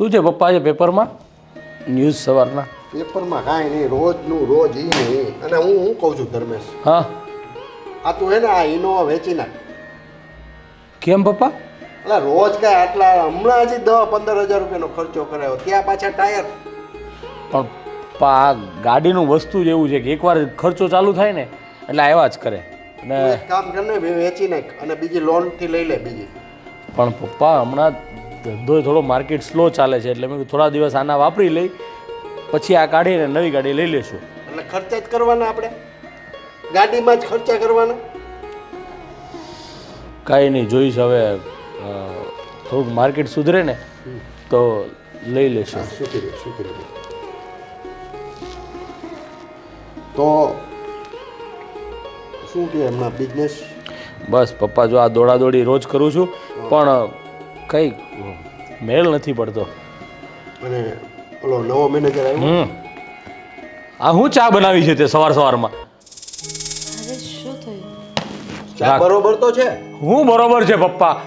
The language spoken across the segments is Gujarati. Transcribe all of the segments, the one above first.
શું છે પપ્પા છે પેપરમાં? ન્યૂઝ સવારના. પેપરમાં કાંઈ નહીં રોજનું રોજ એ નહીં અને હું હું કહું છું ધર્મેશ. હા. આ તું હે ને આ ઇનોવા વેચી નાખ. કેમ પપ્પા? એટલે રોજ કાંઈ આટલા હમણાં હજી દસ પંદર હજાર રૂપિયાનો ખર્ચો કરાયો. ત્યાં પાછા ટાયર. પણ આ ગાડીનું વસ્તુ જ એવું છે કે એકવાર ખર્ચો ચાલુ થાય ને એટલે આવ્યા જ કરે. અને કામ કર ને વે- વેચી નાખ અને બીજી લોનથી લઈ લે બીજી. પણ પપ્પા હમણાં થોડો માર્કેટ સ્લો ચાલે છે એટલે મેં થોડા દિવસ આના વાપરી લઈ પછી આ કાઢીને નવી ગાડી લઈ લેશું એટલે ખર્ચા જ કરવાના આપણે? ગાડીમાં જ ખર્ચા કરવાના? કાંઈ નહીં જોઈશ હવે થોડુંક માર્કેટ સુધરે ને તો લઈ લેશું શુક્રિયા તો શું કે એમના બિઝનેસ બસ પપ્પા જો આ દોડાદોડી રોજ કરું છું પણ કંઈ મેળ નથી પડતો. અને ઓલો નવો મેનેજર આવ્યો? હમ. આ હું ચા બનાવી છે તે સવાર સવારમાં? અરે શું થયું? ચા બરોબર તો છે? હું બરોબર છે પપ્પા.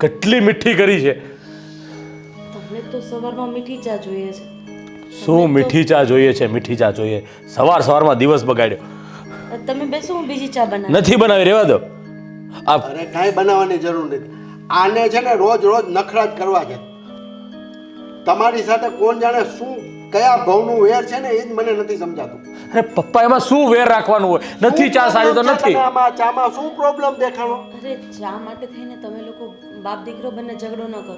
કેટલી મીઠી કરી છે. તમને તો સવારમાં મીઠી ચા જોઈએ છે. શું મીઠી ચા જોઈએ છે? મીઠી ચા જોઈએ. સવાર સવારમાં દિવસ બગાડ્યો. તમે બેસો હું બીજી ચા બનાવી. નથી બનાવી રેવા દો. આ અરે કાંઈ બનાવવાની જરૂર નથી. આને છે ને રોજ રોજ નખરા જ કરવા છે. તમારી સાથે કોણ જાણે શું કયા ભાવનું વેર છે ને એ જ મને નથી સમજાતું. અરે પપ્પા એમાં શું વેર રાખવાનું હોય? નથી ચા સારી તો નથી. આમાં ચામાં શું પ્રોબ્લેમ દેખાણો? અરે ચા માટે થઈને તમે લોકો બાપ દીકરો બંને ઝઘડો ન કરો.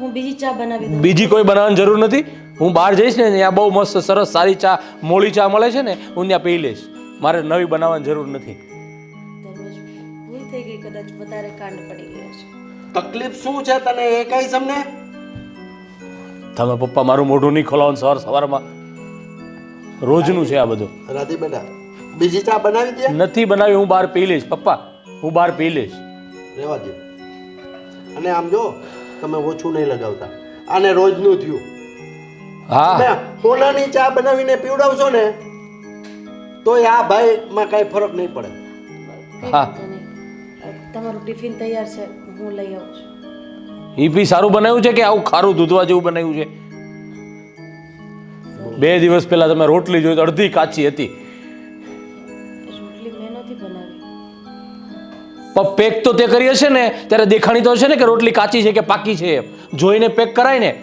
હું બીજી ચા બનાવી દઉં. બીજી કોઈ બનાવવાની જરૂર નથી. હું બહાર જઈશ ને ત્યાં બહુ મસ્ત સરસ સારી ચા મોળી ચા મળે છે ને હું ત્યાં પી લઈશ. મારે નવી બનાવવાની જરૂર નથી. ભૂલ થઈ ગઈ કદાચ વધારે કાંડ પડી તકલીફ શું છે તને એ કઈ સમને? તમે પપ્પા મારું મોઢું નહીં ખોલાવો સવાર સવારમાં. રોજનું છે આ બધું. રાધી બેટા બીજી ચા બનાવી દે. નથી બનાવી હું બહાર પી લઈશ પપ્પા. હું બહાર પી લઈશ. રહેવા દે. અને આમ જો તમે ઓછું નહીં લગાવતા. આને રોજનું થયું. હા. હોનાની ચા બનાવીને પીવડાવશો ને તો આ ભાઈમાં કાંઈ ફરક નહીં પડે. હા. તમારું ટિફિન તૈયાર છે. હું લઈ આવું છું. એ બી સારું બનાવ્યું છે કે આવું ખારું દૂધવા જેવું બનાવ્યું છે? બે દિવસ પહેલા તમે રોટલી જોઈ તો અડધી કાચી હતી. રોટલી મેં નથી બનાવી. પણ પેક તો તે કરી હશે ને ત્યારે દેખાણી તો હશે ને કે રોટલી કાચી છે કે પાકી છે એમ. જોઈને પેક કરાય ને.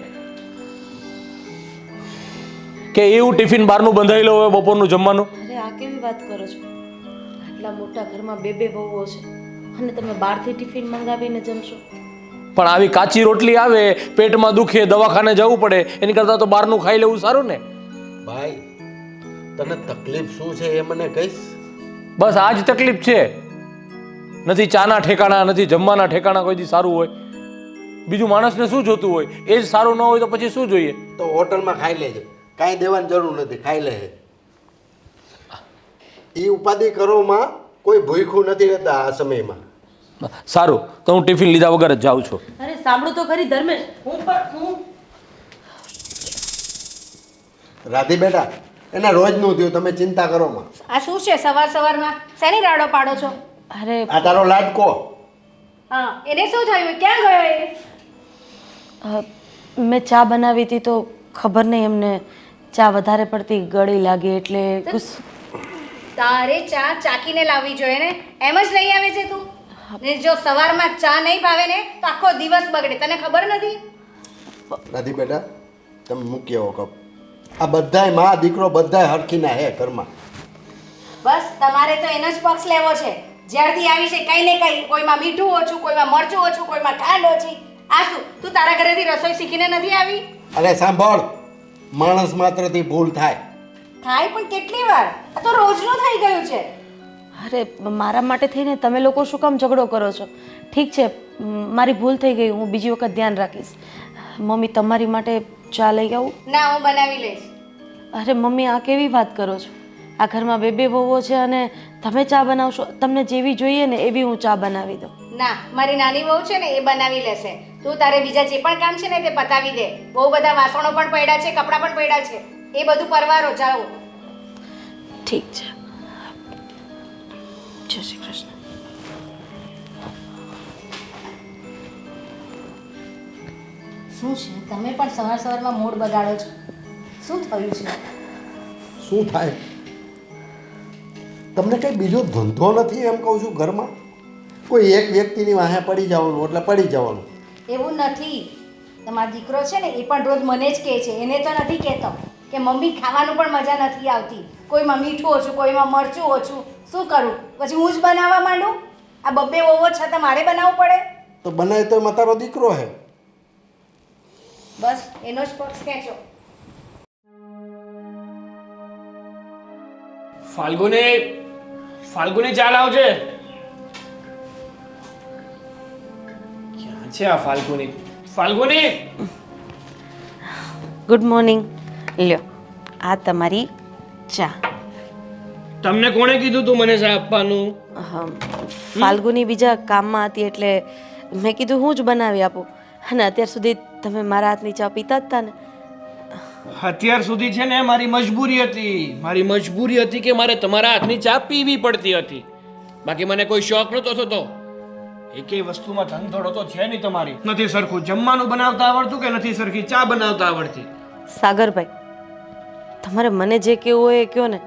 કે એવું ટિફિન બહારનું બંધાઈ લો હોય બપોરનું જમવાનું. અરે આ કેવી વાત કરો છો? આટલા મોટા ઘરમાં બે બે બહુઓ છે. અને તમે બહારથી ટિફિન મંગાવીને જમશો. પણ આવી કાચી રોટલી આવે પેટમાં દુખે દવાખાને જવું પડે એની કરતાં તો બહારનું ખાઈ લેવું સારું ને? ભાઈ તને તકલીફ શું છે એ મને કહીશ. બસ આ જ તકલીફ છે. નથી ચાના ઠેકાણા નથી જમવાના ઠેકાણા કોઈ દી સારું હોય. બીજું માણસને શું જોતું હોય? એ જ સારું ન હોય તો પછી શું જોઈએ? તો હોટલમાં ખાઈ લેજે. કાંઈ દેવાની જરૂર નથી ખાઈ લે એ ઉપાધિ કરોમાં કોઈ ભૂખું નથી રહેતા આ સમયમાં. સારું તો હું ટિફિન લીધા વગર જ જાઉં છું. અરે સાંભળો તો ખરી ધર્મેશ. હું પણ હું રાધી બેટા રોજ રોજનું થયું તમે ચિંતા કરો માં. આ શું છે સવાર સવારમાં? શેની રાડો પાડો છો? અરે આ તારો લાડકો. હા એને શું થયું? ક્યાં ગયો એ? મેં ચા બનાવી હતી તો ખબર નહીં એમને ચા વધારે પડતી ગળી લાગી એટલે તારે ચા ચાકીને લાવવી જોઈએ ને? એમ જ લઈ આવે છે તું? ને જો સવારમાં ચા નહીં ભાવે ને તો આખો દિવસ બગડે. તને ખબર નથી? રાધી બેટા. તમે મૂકી આવો કપ. આ બધાયમાં દીકરો બધાય હરખીના હે ઘરમાં. બસ તમારે તો એનો જ પક્ષ લેવો છે. જ્યારથી આવી છે કંઈ ને કંઈ કોઈમાં મીઠું ઓછું કોઈમાં મરચું ઓછું કોઈમાં ખાંડ ઓછી. આ શું તું તારા ઘરેથી રસોઈ શીખીને નથી આવી? અરે સાંભળ માણસ માત્રથી ભૂલ થાય. થાય પણ કેટલી વાર? આ તો રોજનું થઈ ગયું છે. અરે મારા માટે થઈને તમે લોકો શું કામ ઝઘડો કરો છો? ઠીક છે મારી ભૂલ થઈ ગઈ હું બીજી વખત ધ્યાન રાખીશ. મમ્મી તમારી માટે ચા લઈ આવું? ના હું બનાવી લઈશ. અરે મમ્મી આ કેવી વાત કરો છો? આ ઘરમાં બે બે વહુઓ છે અને તમે ચા બનાવશો તમને જેવી જોઈએ ને એવી હું ચા બનાવી દઉં. ના મારી નાની વહુ છે ને એ બનાવી લેશે. તું તારે બીજા જે પણ કામ છે ને તે પતાવી દે. બહુ બધા વાસણો પણ પડ્યા છે કપડાં પણ પડ્યા છે. એ બધું પરવારો જાઓ. ઠીક છે. જય શ્રી કૃષ્ણ. શું છે? તમે પણ સવાર સવારમાં મૂડ બગાડો છો? શું થયું છે? શું થાય? તમને કંઈ બીજો ધંધો નથી એમ કહું છું ઘરમાં? કોઈ એક વ્યક્તિની વાહે પડી જવાનું એટલે પડી જવાનું. એવું નથી. તમારો દીકરો છે ને એ પણ રોજ મને જ કહે છે. એને તો નથી કહેતો કે મમ્મી ખાવાનું પણ મજા નથી આવતી. કોઈમાં મીઠું ઓછું કોઈમાં મરચું ઓછું. શું કરું? પછી હું જ બનાવવા માંડું? આ બબ્બે ઓવર છતાં મારે બનાવવું પડે? તો બનાય તો એમાં તારો દીકરો હે. બસ એનો જ પક્ષ ખેંચો. ફાલ્ગુને ફાલ્ગુની ચાલ આવજે. ક્યાં છે આ ફાલ્ગુની? ફાલ્ગુની! ગુડ મોર્નિંગ લ્યો આ તમારી ચા. તમને કોણે કીધું તું મને ચા આપવાનું? હા ફાલ્ગુની બીજા કામમાં હતી એટલે મેં કીધું હું જ બનાવી આપું. અને અત્યાર સુધી તમે મારા હાથની ચા પીતા જ હતા ને. અત્યાર સુધી છે ને મારી મજબૂરી હતી. મારી મજબૂરી હતી કે મારે તમારા હાથની ચા પીવી પડતી હતી. બાકી મને કોઈ શોખ નહોતો થતો. એકેય વસ્તુમાં ધંધોડો તો છે નહીં તમારી. નથી સરખું જમવાનું બનાવતા આવડતું કે નથી સરખી ચા બનાવતા આવડતી? સાગરભાઈ તમારે મને જે કહેવું હોય એ કહો ને.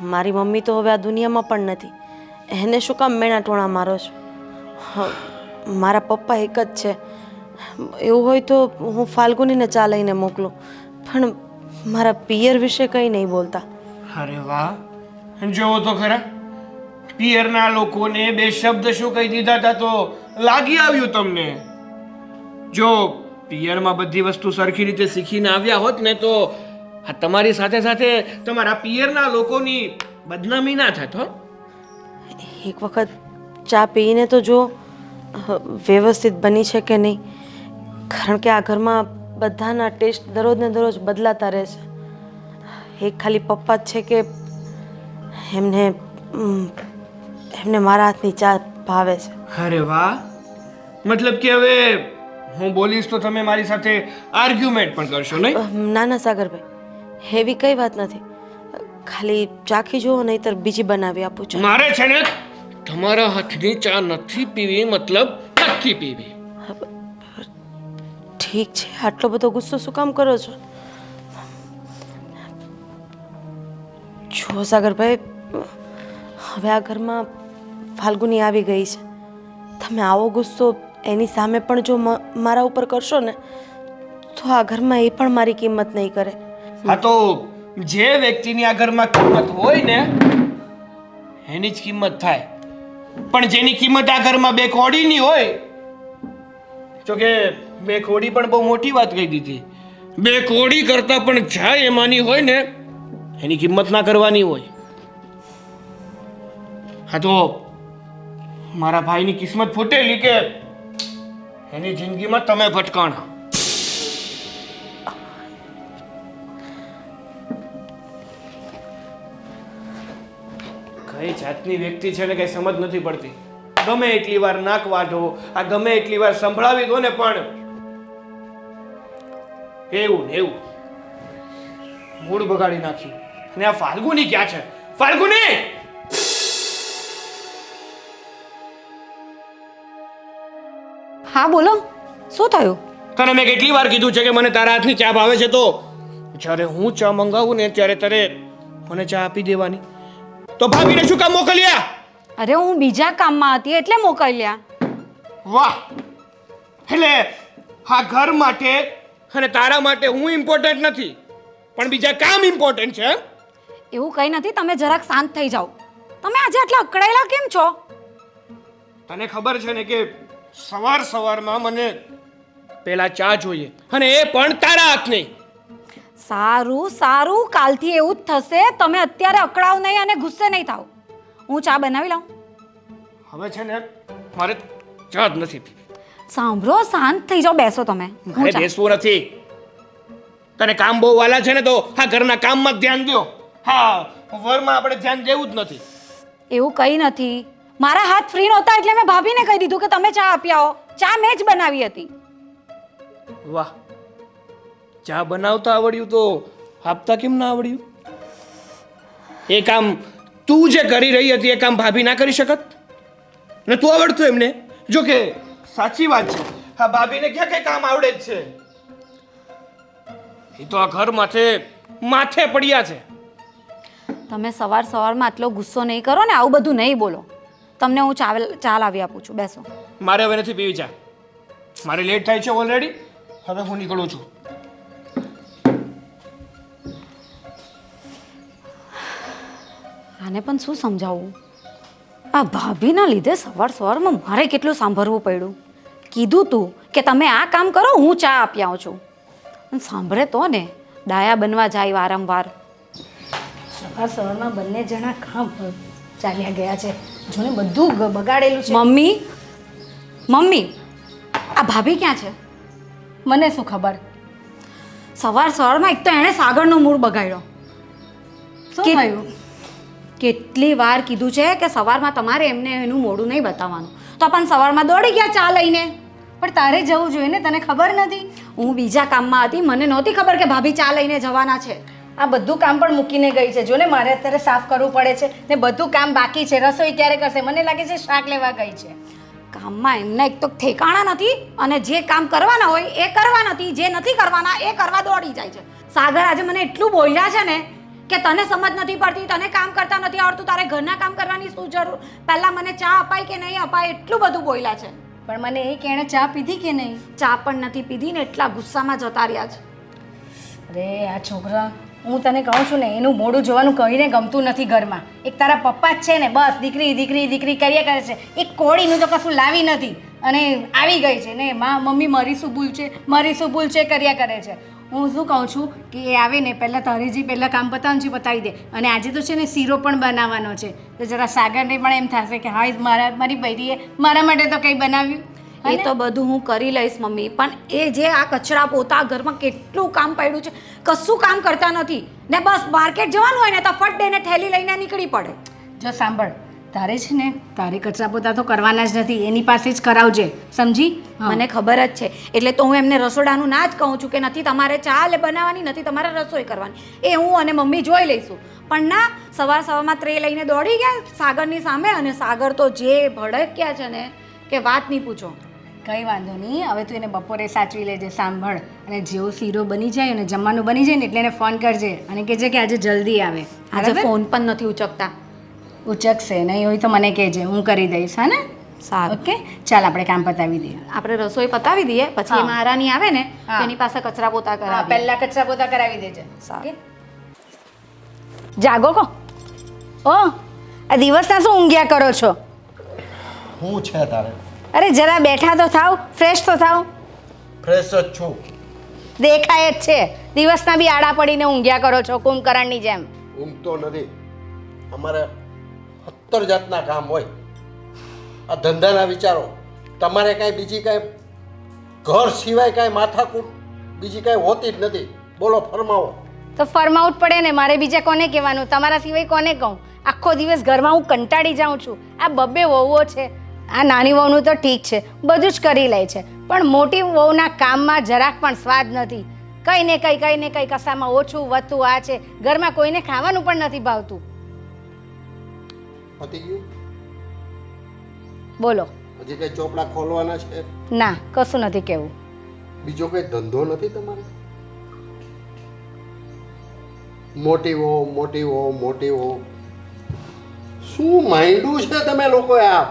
મારી મમ્મી તો હવે આ દુનિયામાં પણ નથી. એને શું કામ મેણા ટોણા મારો છો? મારા પપ્પા એક જ છે. એવું હોય તો હું ફાલ્ગુનીને ચા લઈને મોકલું. પણ મારા પિયર વિશે કંઈ નહીં બોલતા. અરે વાહ. જોવો તો ખરા. પિયરના લોકોને બે શબ્દ શું કહી દીધા હતા તો લાગી આવ્યું તમને? જો પિયરમાં બધી વસ્તુ સરખી રીતે શીખીને આવ્યા હોત ને તો આ તમારી સાથે સાથે તમારા પિયરના લોકોની બદનામી ના થાય તો? એક વખત ચા પીને તો જો વ્યવસ્થિત બની છે કે નહીં? કારણ કે આ ઘરમાં બધાના ટેસ્ટ દરરોજ ને દરરોજ બદલાતા રહે છે. એક ખાલી પપ્પા જ છે કે એમને એમને મારા હાથની ચા ભાવે છે. અરે વાહ! મતલબ કે હવે હું બોલીશ તો તમે મારી સાથે આર્ગ્યુમેન્ટ પણ કરશો નહીં? ના ના સાગરભાઈ. એવી કઈ વાત નથી. ખાલી ચાખી જુઓ નહીતર બીજી બનાવી આપું. છું મારે છે ને તમારા હાથની ચા નથી પીવી મતલબ નથી પીવી. ઠીક છે આટલો બધો ગુસ્સો શું કામ કરો છો? જુઓ સાગરભાઈ હવે આ ઘરમાં ફાલ્ગુની આવી ગઈ છે. તમે આવો ગુસ્સો એની સામે પણ જો મારા ઉપર કરશો ને તો આ ઘરમાં એ પણ મારી કિંમત નહીં કરે. હા તો જે વ્યક્તિની આ ઘરમાં કિંમત હોય ને, એની જ કિંમત થાય. પણ જેની કિંમત આ ઘરમાં બે કોડીની હોય જો કે બે કોડી પણ બહુ મોટી વાત કહી દીધી. બે કોડી કરતા પણ જાય એમાંની હોય ને, એની કિંમત ના કરવાની હોય. હા તો મારા ભાઈની કિસ્મત ફૂટેલી કે એની જિંદગીમાં તમે ભટકાણા? કઈ જાતની વ્યક્તિ છે ને કઈ સમજ નથી પડતી. ગમે એટલી વાર નાક વાઢો આ ગમે એટલી વાર સંભળાવી દો ને પણ. એવું ને એવું. મૂડ બગાડી નાખ્યું. અને આ ફાલ્ગુની ક્યાં છે? ફાલ્ગુની! હા બોલો. શું થયું? તને મેં કેટલી વાર કીધું છે કે મને તારા હાથની ચા ભાવે છે તો? જ્યારે હું ચા મંગાવું ને ત્યારે તારે મને ચા આપી દેવાની. તો ભાભીને શું કામ મોકલ્યા? અરે હું બીજા કામમાં હતી એટલે મોકલ્યા. વાહ! એટલે આ ઘર માટે અને તારા માટે હું ઇમ્પોર્ટન્ટ નથી પણ બીજા કામ ઇમ્પોર્ટન્ટ છે એવું કંઈ નથી તમે જરાક શાંત થઈ જાઓ. તમે આજે આટલા અકળાયેલા કેમ છો? તને ખબર છે ને કે સવાર સવારમાં મને પેલા ચા જોઈએ અને એ પણ તારા હાથની. સારું સારું કાલથી એવું જ થશે. તમે અત્યારે અકળાવ નહીં અને ગુસ્સે નહીં થાવ હું ચા બનાવી લઉં? હવે છે ને મારે ચા જ નથી. સાંભળો શાંત થઈ જાઓ બેસો તમે. હું મારે ચા. બેસવું નથી. તને કામ બહુ વાલા છે ને તો હા ઘરના કામમાં જ ધ્યાન દો હા વરમાં આપણે ધ્યાન દેવું જ નથી. એવું કંઈ નથી. મારા હાથ ફ્રી નહોતા એટલે મેં ભાભીને કહી દીધું કે તમે ચા આપી આવો. ચા મેં જ બનાવી હતી. વાહ. ચા બનાવતા આવડ્યું તો આપતા કેમ ના આવડ્યું? એ કામ તું જે કરી રહી હતી એ કામ ભાભી ના કરી શકત? ને તું આવડતું એમને? જો કે સાચી વાત છે. આ ભાભીને ક્યાં કઈ કામ આવડે જ છે? એ તો આ ઘર માથે માથે પડ્યા છે. તમે સવાર સવારમાં આટલો ગુસ્સો નહીં કરો ને આવું બધું નહીં બોલો. તમને હું ચાવેલ ચાલ આવી આપું છું. બેસો. મારે હવે નથી પીવી ચા. મારે લેટ થાય છે ઓલરેડી હવે હું નીકળું છું. આને પણ શું સમજાવવું આ ભાભીના લીધે સવાર સવારમાં મારે કેટલું સાંભળવું પડ્યું. કીધું તું કે તમે આ કામ કરો હું ચા આપી આવું છું. અને સાંભળે તો ને ડાયા બનવા જાય વારંવાર. સવાર સવારમાં બંને જણા કામ ચાલ્યા ગયા છે. જોને બધું બગાડેલું છે. મમ્મી મમ્મી આ ભાભી ક્યાં છે? મને શું ખબર? સવાર સવારમાં એક તો એણે સાગરનો મૂળ બગાડ્યો. શું થયું? કેટલી વાર કીધું છે કે સવારમાં તમારે એમને એનું મોડું નહીં બતાવવાનું. તો પણ સવારમાં દોડી ગયા ચા લઈને. પણ તારે જવું જોઈએ ને, તને ખબર નથી? હું બીજા કામમાં હતી, મને નહોતી ખબર કે ભાભી ચા લઈને જવાના છે. આ બધું કામ પણ મૂકીને ગઈ છે. જો ને, મારે અત્યારે સાફ કરવું પડે છે ને, બધું કામ બાકી છે. રસોઈ ક્યારે કરશે? મને લાગે છે શાક લેવા ગઈ છે. કામમાં એમના એક તો ઠેકાણા નથી અને જે કામ કરવાના હોય એ કરવા નથી. જે નથી કરવાના એ કરવા દોડી જાય છે. સાગર આજે મને એટલું બોલ્યા છે ને કે તને સમજ નથી પડતી તને કામ કરતા નથી આવડતું તારે ઘરના કામ કરવાની શું જરૂર? પહેલા મને ચા અપાય કે નહીં અપાય એટલું બધું બોલ્યા છે. પણ મને એ કે એણે ચા પીધી કે નહીં? ચા પણ નથી પીધી ને એટલા ગુસ્સામાં જતા રહ્યા છે. અરે આ છોકરા હું તને કહું છું ને એનું મોડું જોવાનું કહીને ગમતું નથી ઘરમાં. એક તારા પપ્પા જ છે ને બસ દીકરી દીકરી દીકરી કર્યા કરે છે. એક કોળીનું તો કશું લાવી નથી. અને આવી ગઈ છે ને મા મમ્મી મારી શું ભૂલ છે? મારી શું ભૂલ છે? કર્યા કરે છે. હું શું કહું છું કે એ આવે ને પહેલાં તારી જે પહેલાં કામ પતાવવાનું છે પતાવી દે. અને આજે તો છે ને શીરો પણ બનાવવાનો છે. તો જરા સાગરને પણ એમ થશે કે હા મારા મારી બૈરીએ મારા માટે તો કંઈ બનાવ્યું. એ તો બધું હું કરી લઈશ મમ્મી પણ એ જે આ કચરા પોતા ઘરમાં કેટલું કામ પડ્યું છે કશું કામ કરતા નથી. ને બસ માર્કેટ જવાનું હોય ને તો ફટ દઈને થેલી લઈને નીકળી પડે. જો સાંભળ તારે છે ને તારે કચરા પોતા તો કરવાના જ નથી એની પાસે જ કરાવજે. સમજી? મને ખબર જ છે. એટલે તો હું એમને રસોડાનું ના જ કહું છું કે નથી તમારે ચા લે બનાવવાની નથી તમારે રસોઈ કરવાની. એ હું અને મમ્મી જોઈ લઈશું. પણ ના સવાર સવારમાં ત્રે લઈને દોડી ગયા સાગરની સામે અને સાગર તો જે ભડક્યા છે ને કે વાત નહીં પૂછો. કંઈ વાંધો નહીં. હવે તું એને બપોરે સાચવી લેજે સાંભળ. અને જેવો શીરો બની જાય અને જમવાનું બની જાય ને એટલે એને ફોન કરજે અને કહેજે કે આજે જલ્દી આવે. આજે? ફોન પણ નથી ઉચકતા. ઉચકશે નહીં હોય તો મને કહેજે હું કરી દઈશ હા ને? સારું. ઓકે? ચાલ આપણે કામ પતાવી દઈએ. આપણે રસોઈ પતાવી દઈએ પછી. મહારાની આવે ને એની પાસે કચરા પોતા હા પહેલા કચરા પોતા કરાવી દેજે. સારું. જાગો કો. ઓ આ દિવસના શું ઊંઘ્યા કરો છો? હું છે તારે? અરે જરા બેઠા તો થાવ ફ્રેશ તો થાવ. ફ્રેશ જ છું. દેખાય જ છે. દિવસના બી આડા પડીને ઊંઘ્યા કરો છો કુંભકરણની જેમ. ઊંઘતો નથી. અમારે સત્તર જાતના કામ હોય. આ ધંધાના વિચારો. તમારે કાંઈ બીજી કાંઈ ઘર સિવાય કાંઈ માથાકૂટ બીજી કાંઈ હોતી જ નથી. બોલો, ફરમાવો. તો ફરમાઉટ પડે ને, મારે બીજા કોને કહેવાનું? તમારા સિવાય કોને કહું? આખો દિવસ ઘરમાં હું કંટાળી જાઉં છું. આ બબ્બે વહુઓ છે. આ નાની વહુનું તો ઠીક છે. બધું જ કરી લે છે. પણ મોટી વહુના કામમાં જરાક પણ સ્વાદ નથી. કંઈ ને કંઈ કંઈ ને કંઈ કસામાં ઓછું, વધતું આ છે. ઘરમાં કોઈને ખાવાનું પણ નથી ભાવતું. પતી ગયું? બોલો. હજી કંઈ ચોપડા ખોલવાના છે? ના કશું નથી કહેવું બીજો કંઈ ધંધો નથી તમારે? મોટી હો મોટી હો મોટી હો શું માંડ્યું છે તમે લોકો આ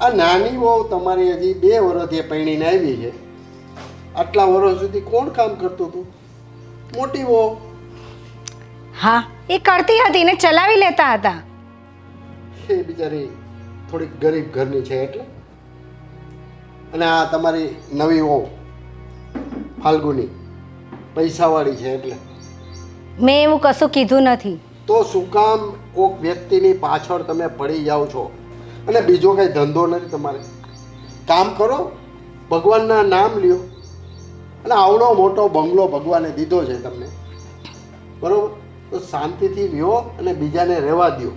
આ નાની વહુ તમારી હજી બે વર્ષથી પૈણીને આવી છે. આટલા વર્ષ સુધી કોણ કામ કરતું હતું? મોટી વહુ. હા એ કરતી હતી ને ચલાવી લેતા હતા. એ બિચારી થોડીક ગરીબ ઘરની છે એટલે. અને આ તમારી નવી ઓ ફાલ્ગુની પૈસાવાળી છે એટલે. મેં એવું કશું કીધું નથી. તો શું કામ કોક વ્યક્તિની પાછળ તમે પડી જાઓ છો? અને બીજો કંઈ ધંધો નથી તમારે. કામ કરો ભગવાનના નામ લ્યો. અને આવડો મોટો બંગલો ભગવાને દીધો છે તમને. બરોબર? તો શાંતિથી રહ્યો અને બીજાને રહેવા દો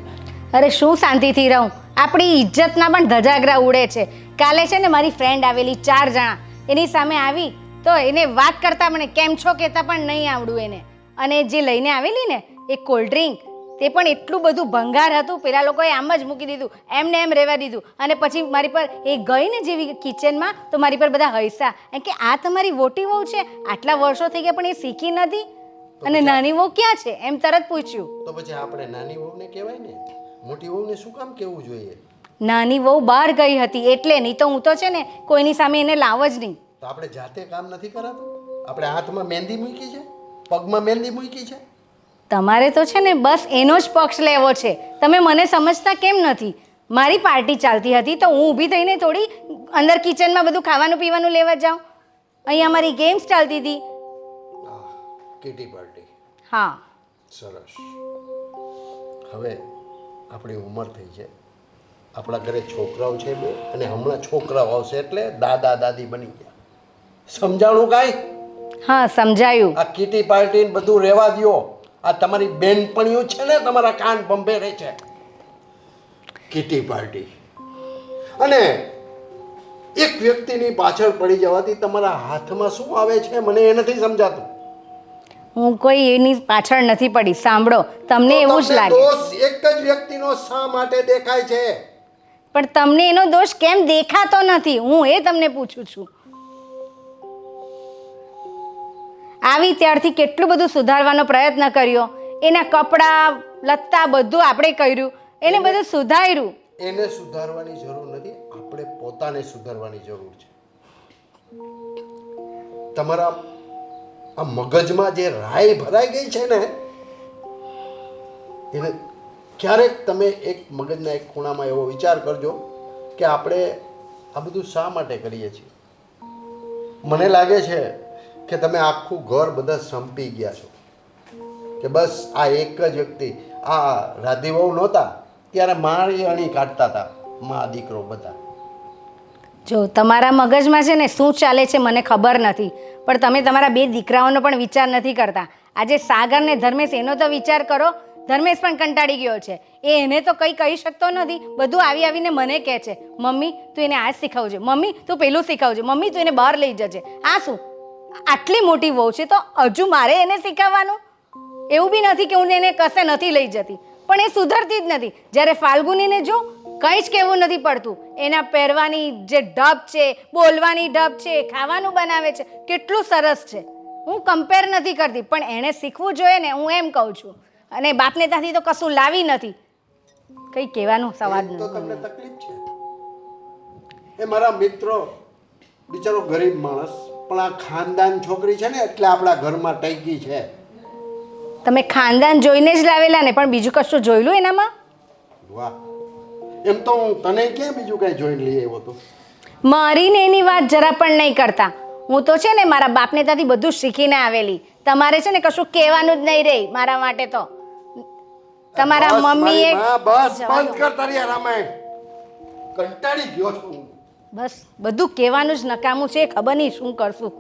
અરે શું શાંતિથી રહું? આપણી ઇજ્જતના પણ ધજાગરા ઉડે છે. કાલે છે ને મારી ફ્રેન્ડ આવેલી ચાર જણા. એની સામે આવી તો એને વાત કરતા મને કેમ છો કહેતા પણ નહીં આવડું એને. અને જે લઈને આવેલી ને, એ કોલ્ડ ડ્રિંક તે પણ એટલું બધું ભંગાર હતું, પેલા લોકોએ આમ જ મૂકી દીધું, એમને એમ રહેવા દીધું. અને પછી મારી પર, એ ગઈ ને જેવી કિચનમાં તો મારી પર બધા હૈસા કે આ તમારી વોટી વહુ છે? આટલા વર્ષો થઈ ગયા પણ એ શીખી નથી? અને નાની વહુ ક્યાં છે? એમ તરત પૂછ્યું. તો પછી આપણે નાની વહુને કહેવાય ને મોટી વહુને શું કામ કહેવું જોઈએ? નાની વહુ બહાર ગઈ હતી એટલે નહીં તો હું તો છે ને કોઈની સામે એને લાવ જ નહીં. તો આપણે જાતે કામ નથી કરાતું? આપણે હાથમાં મહેંદી મૂકી છે? પગમાં મહેંદી મૂકી છે? તમારે તો છે ને બસ એનો જ પક્ષ લેવો છે. તમે મને સમજતા કેમ નથી? મારી પાર્ટી ચાલતી હતી તો હું ઊભી થઈને થોડી અંદર કિચનમાં બધું ખાવાનું પીવાનું લેવા જાઉં. અહીંયા મારી ગેમ્સ ચાલતી હતી. Kitty party. હા. સરસ. હવે આપણી ઉંમર થઈ છે. આપણા ઘરે છોકરાઓ છે બે અને હમણાં છોકરાઓ આવશે એટલે દાદા દાદી બની ગયા. સમજાણું કાંઈ? હા સમજાયું. આ કીટી પાર્ટી બધું રહેવા દ્યો. આ તમારી બેનપણીઓ છે ને તમારા કાન ભંભેરે છે. Kitty party. અને એક વ્યક્તિની પાછળ પડી જવાથી તમારા હાથમાં શું આવે છે મને એ નથી સમજાતું. હું કોઈ એની પાછળ નથી પડી. સાંભળો તમને એવું જ લાગે. દોષ એક જ વ્યક્તિનો શા માટે દેખાય છે? પણ તમને એનો દોષ કેમ દેખાતો નથી? હું એ તમને પૂછું છું. આવી ત્યારથી કેટલું બધું સુધારવાનો પ્રયત્ન કર્યો. એના કપડાં લત્તા બધું આપણે કર્યું. એને બધું સુધાર્યું. એને સુધારવાની જરૂર નથી આપણે પોતાને સુધારવાની જરૂર છે. તમારા આ મગજમાં જે રાય ભરાઈ ગઈ છે ને, એને ક્યારેક તમે એક મગજના એક ખૂણામાં એવો વિચાર કરજો કે આપણે આ બધું શા માટે કરીએ છીએ. મને લાગે છે કે તમે આખું ઘર બધા સંપી ગયા છો. કે બસ આ એક જ વ્યક્તિ, આ રાધીવહુ નહોતા, ત્યારે મારી અણી કાઢતા હતા, મા દીકરો બધા. જો, તમારા મગજમાં છે ને શું ચાલે છે મને ખબર નથી. પણ તમે તમારા બે દીકરાઓનો પણ વિચાર નથી કરતા. આજે સાગર ને ધર્મેશ એનો તો વિચાર કરો, ધર્મેશ પણ કંટાળી ગયો છે. એ એને તો કંઈ કહી શકતો નથી. બધું આવી આવીને મને કહે છે, મમ્મી, તું એને આ શીખવજે. મમ્મી, તું પેલું શીખવજે. મમ્મી, તું એને બહાર લઈ જજે. આ શું? આટલી મોટી વહુ છે તો હજુ મારે એને શીખવવાનું? એવું બી નથી કે હું એને કશે નથી લઈ જતી. પણ એ સુધરતી જ નથી. જ્યારે ફાલ્ગુનીને જો કંઈ જ કહેવું નથી પડતું. એના પહેરવાની જે ઢબ છે બોલવાની ઢબ છે ખાવાનું બનાવે છે કેટલું સરસ છે. હું કમ્પેર નથી કરતી પણ એણે શીખવું જોઈએ ને હું એમ કહું છું. અને બાપને ત્યાંથી તો કશું લાવી નથી. કંઈ કહેવાનું સવાલ નથી. તમને તકલીફ છે? એ મારા મિત્રો બિચારો ગરીબ માણસ પણ આ ખાનદાન છોકરી છે ને એટલે આપણા ઘરમાં ટૈકી છે. તમે ખાનદાન જોઈને જ લાવેલા ને પણ બીજું કશું જોયેલું એનામાં? વાહ. એમ તો હું તને ક્યાં બીજું કાંઈ જોઈને લઈ આવ્યો હતો મારી ને એની વાત જરા પણ નહીં કરતા. હું તો છે ને મારા બાપને ત્યાંથી બધું શીખીને આવેલી. તમારે છે ને કશું કહેવાનું જ નહીં રહી મારા માટે તો. તમારા મમ્મીએ બસ બંધ કર તારી રામાયણ. કંટાળી ગયો છું બસ બધું કહેવાનું જ નકામું છે ખબર નહીં શું કરશું.